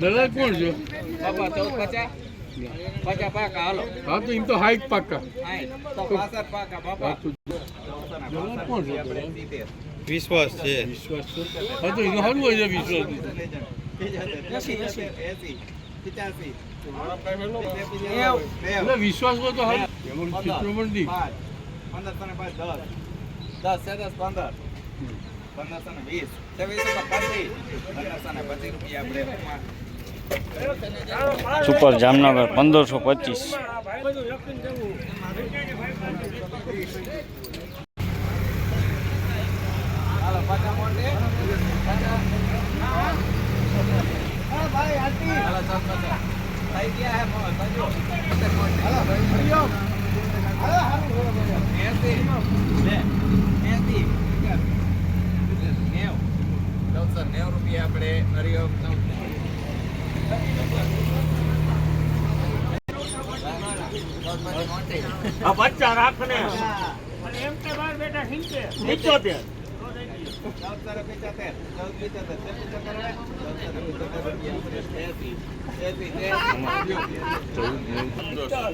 દલાલ કોણ છે? બાપા ચૌદ પચાસ પચાસ પાકા હાલો. હા તો એમ તો હાઈટ પાક્કા તો પાસઠ પાકા બાપા. તો દલાલ કોણ છે? વિશ્વાસ છે. વિશ્વાસ છે? હા તો એનો સારું હોય છે વિશ્વાસ. વિશ્વાસ હોય તો સારું એમાં ચિત્રો પણ નહીં પંદરસો ને પાંચ દસ. દસ દસ પંદર. પંદરસો ને વીસ છવ્વીસો ને પચીસ પંદરસો ને પચીસ રૂપિયા આપણે સુપર જામનગર પંદરસો પચીસ. ભાઈ હરિઓમ એસી લે એસી નેવ ચૌદસો નેવ રૂપિયા આપણે હરિઓમ બચ્ચા રાખને એમ કે બાર બેટા નિચોતેર ને ચૌદ પિચોતેર તે પિચોતેર હે ચૌદસો ને પિચોતેર રૂપિયા આપણે એસી એસી તે ચૌદ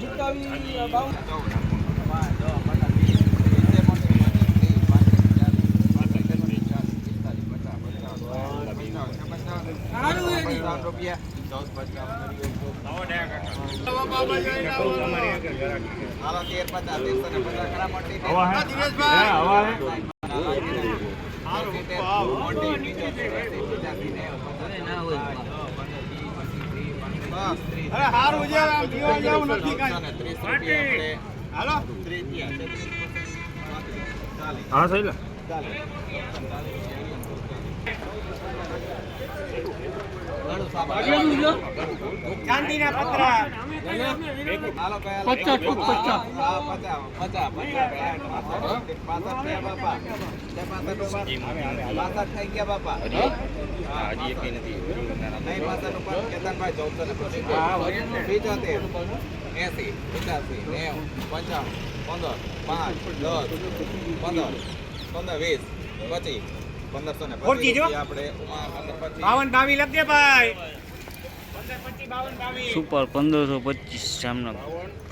પાંચ, દસ, પંદર, વીસ, વીસ, તે મોટી, પચીસ, ત્રીસ, પાંત્રીસ, ચાલીસ, પાંત્રીસ, ચાલીસ, પિસ્તાલીસ, પચાસ, પંચાવન, પંચાવન, પંચાવન, પંચાવન રૂપિયા ચૌદ પંચાવન હાલો તેર પચાસ તેરસો ને પચાસ ખરા મોટી ને. મોટી, પંચોતેર, એંસી, પંચ્યાસી, નેવું, પંચાસી, પાંચ, દસ, પંદર, વીસ, પચીસ, ત્રીસ, પાંત્રીસ, ત્રીસ, અરે હારું છે આમ જીવા જેવું નથી કાંઈ. હાલો. હા સહી પચાસ ફૂટ પચાસ. બાપા. પાસઠ ઉપર. નહીં પાસઠ. કેતનભાઈ ચૌદસો પચીસ. પચાસી, નેવું, પંચાવન, પંદર, પાંચ, દસ, પંદર, પંદર, વીસ, પચીસ, પંદરસો ને પચીસ ઓળખી જો. બાવન બાવી લખજે ભાઈ. સુપર પંદરસો પચીસ જામનગર. બાવન.